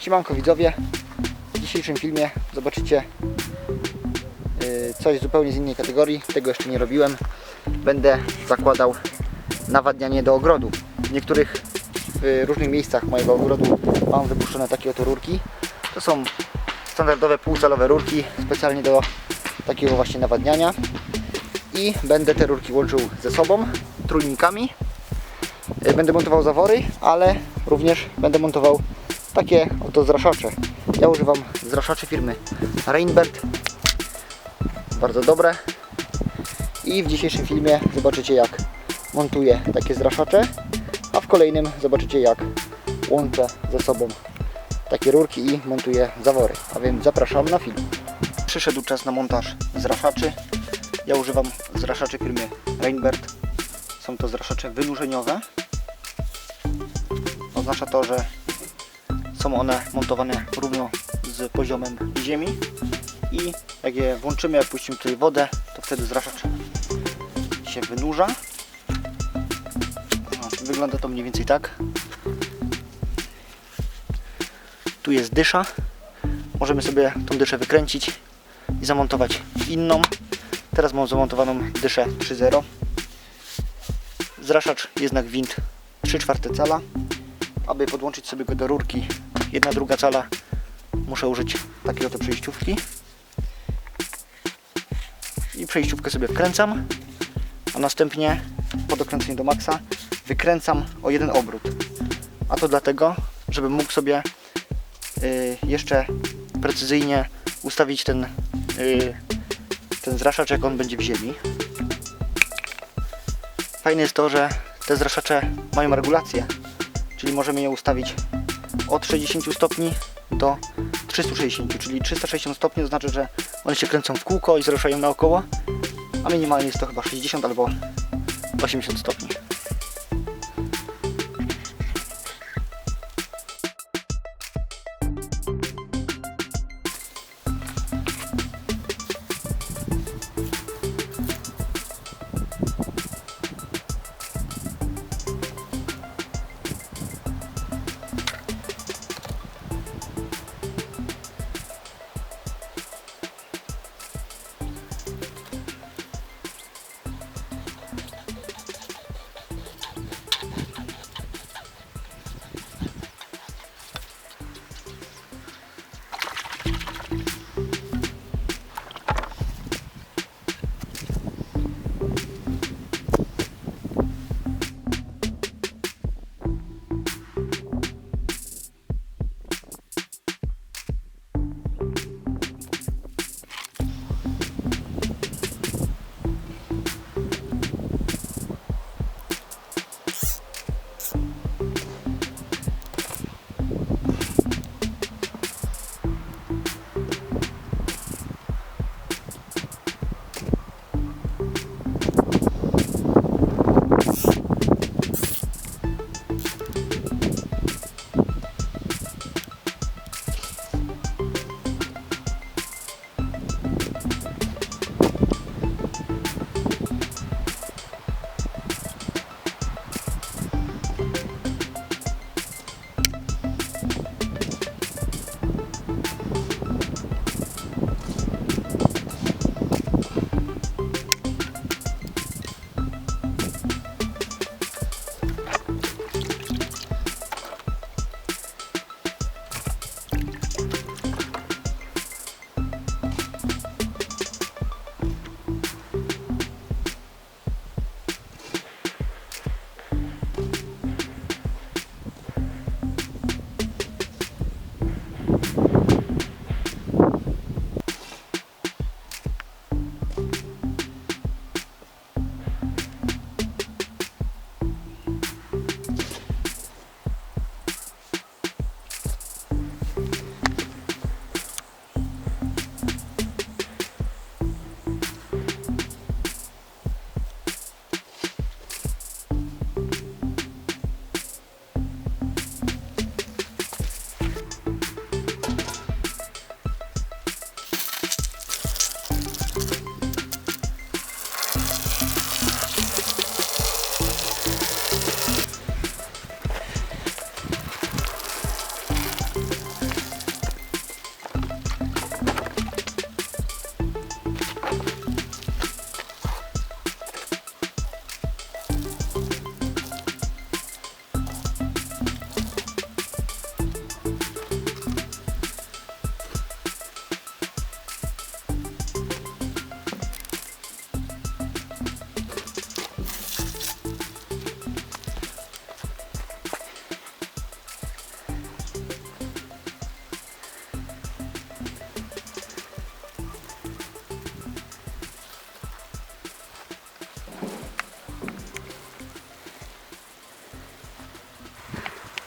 Siemanko widzowie, w dzisiejszym filmie zobaczycie yy, coś zupełnie z innej kategorii, tego jeszcze nie robiłem. Będę zakładał nawadnianie do ogrodu. W niektórych w różnych miejscach mojego ogrodu mam wypuszczone takie oto rurki. To są standardowe półcalowe rurki, specjalnie do takiego właśnie nawadniania. I będę te rurki łączył ze sobą trójnikami. Yy, Będę montował zawory, ale również będę montował takie oto zraszacze. Ja używam zraszaczy firmy Rainbird. Bardzo dobre. I w dzisiejszym filmie zobaczycie jak montuję takie zraszacze, a w kolejnym zobaczycie jak łączę ze sobą takie rurki i montuję zawory. A więc zapraszam na film. Przyszedł czas na montaż zraszaczy. Ja używam zraszaczy firmy Rainbird. Są to zraszacze wynurzeniowe. Oznacza to, że są one montowane równo z poziomem ziemi i jak je włączymy, jak puścimy tutaj wodę, to wtedy zraszacz się wynurza. Wygląda to mniej więcej tak. Tu jest dysza. Możemy sobie tą dyszę wykręcić i zamontować inną. Teraz mam zamontowaną dyszę 3.0. Zraszacz jest na gwint 3 czwarte cala aby podłączyć sobie go do rurki jedna druga cala. Muszę użyć takiej oto przejściówki. I przejściówkę sobie wkręcam. A następnie po dokręceniu do maksa wykręcam o jeden obrót. A to dlatego żebym mógł sobie y, jeszcze precyzyjnie ustawić ten y, ten zraszacz jak on będzie w ziemi. Fajne jest to, że te zraszacze mają regulację czyli możemy je ustawić od 60 stopni do 360, czyli 360 stopni to znaczy, że one się kręcą w kółko i zruszają naokoło, a minimalnie jest to chyba 60 albo 80 stopni.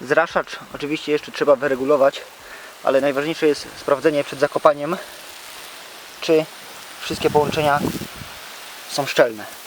Zraszacz oczywiście jeszcze trzeba wyregulować, ale najważniejsze jest sprawdzenie przed zakopaniem, czy wszystkie połączenia są szczelne.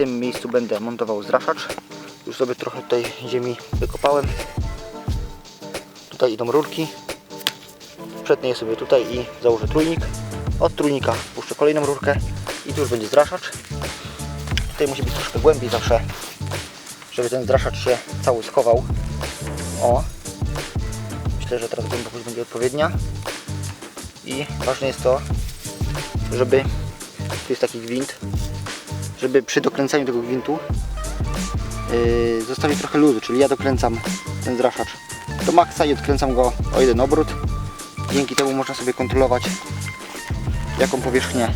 Tym miejscu będę montował zraszacz. Już sobie trochę tutaj ziemi wykopałem. Tutaj idą rurki. Przetnę je sobie tutaj i założę trójnik. Od trójnika puszczę kolejną rurkę i tu już będzie zraszacz. Tutaj musi być troszkę głębiej zawsze, żeby ten zraszacz się cały schował. O! Myślę, że teraz głębokość będzie odpowiednia. I ważne jest to, żeby tu jest taki gwint, żeby przy dokręcaniu tego gwintu yy, zostawić trochę luzu, czyli ja dokręcam ten zraszacz do maksa i odkręcam go o jeden obrót. Dzięki temu można sobie kontrolować jaką powierzchnię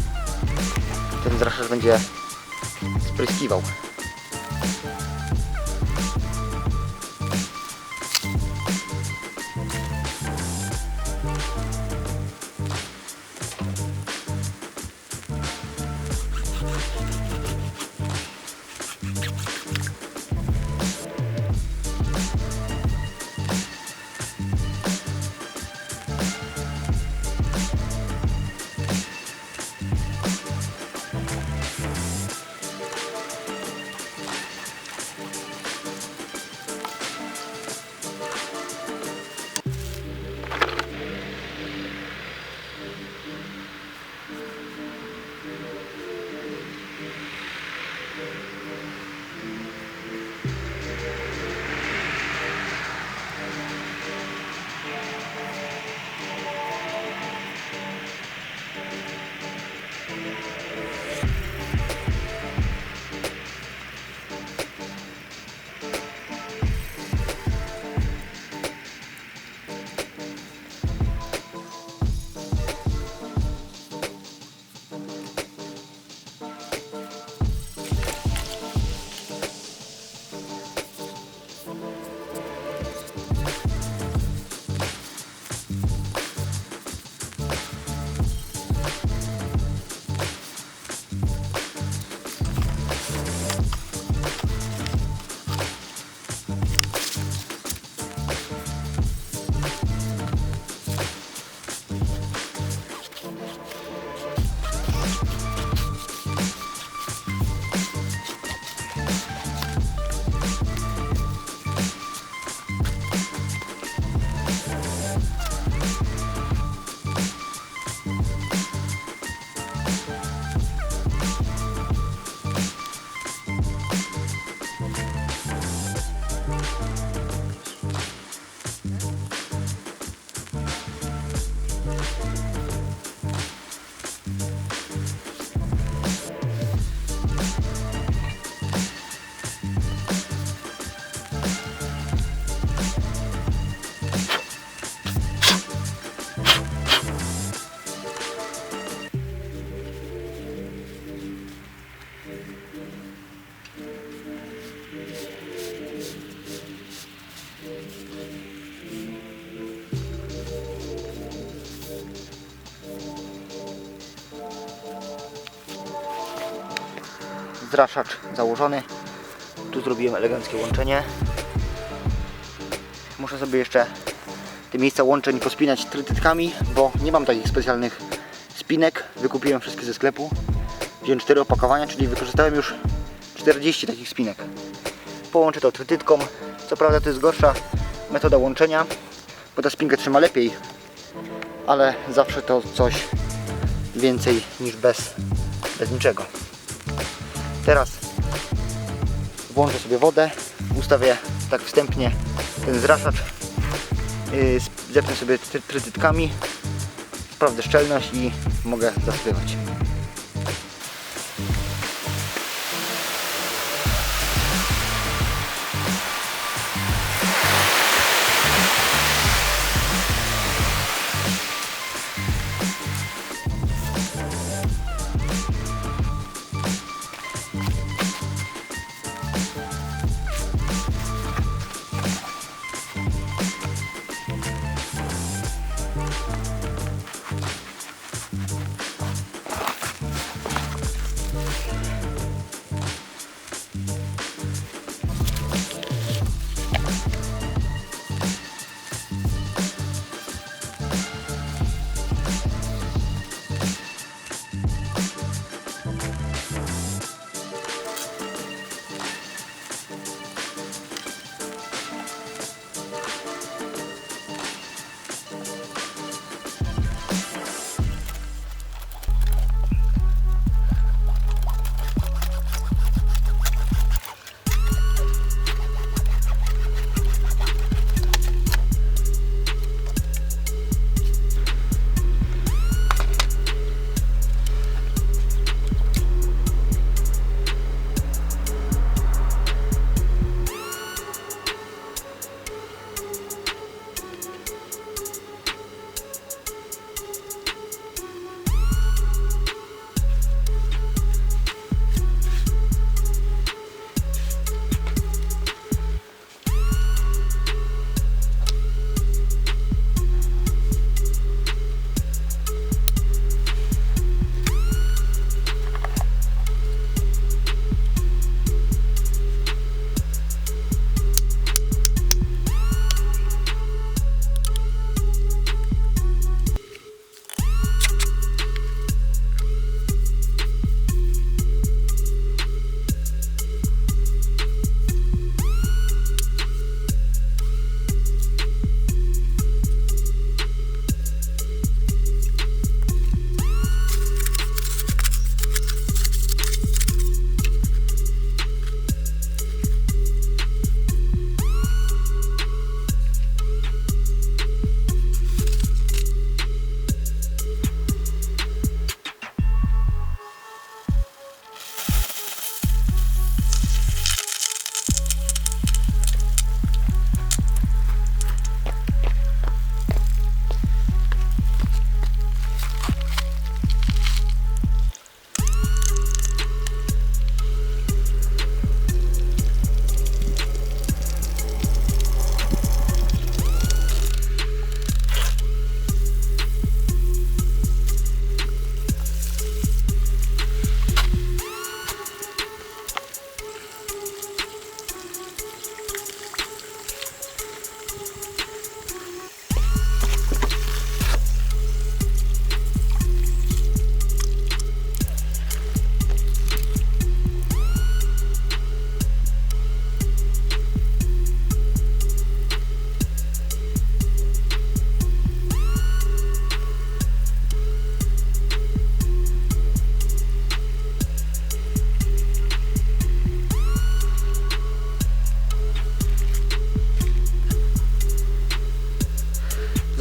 ten zraszacz będzie spryskiwał. Zraszacz założony. Tu zrobiłem eleganckie łączenie. Muszę sobie jeszcze te miejsca łączeń pospinać trytytkami, bo nie mam takich specjalnych spinek. Wykupiłem wszystkie ze sklepu. Wziąłem 4 opakowania, czyli wykorzystałem już 40 takich spinek. Połączę to trytytką. Co prawda to jest gorsza metoda łączenia, bo ta spinka trzyma lepiej, ale zawsze to coś więcej niż bez, bez niczego. Teraz włączę sobie wodę, ustawię tak wstępnie ten zraszacz, yy, zepnę sobie try- trytytkami, sprawdzę szczelność i mogę zasypywać.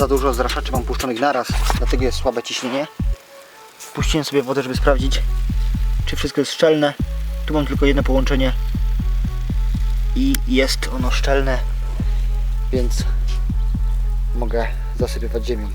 Za dużo zraszaczy mam puszczonych naraz, dlatego jest słabe ciśnienie. Wpuściłem sobie wodę, żeby sprawdzić, czy wszystko jest szczelne. Tu mam tylko jedno połączenie i jest ono szczelne, więc mogę zasypywać ziemią.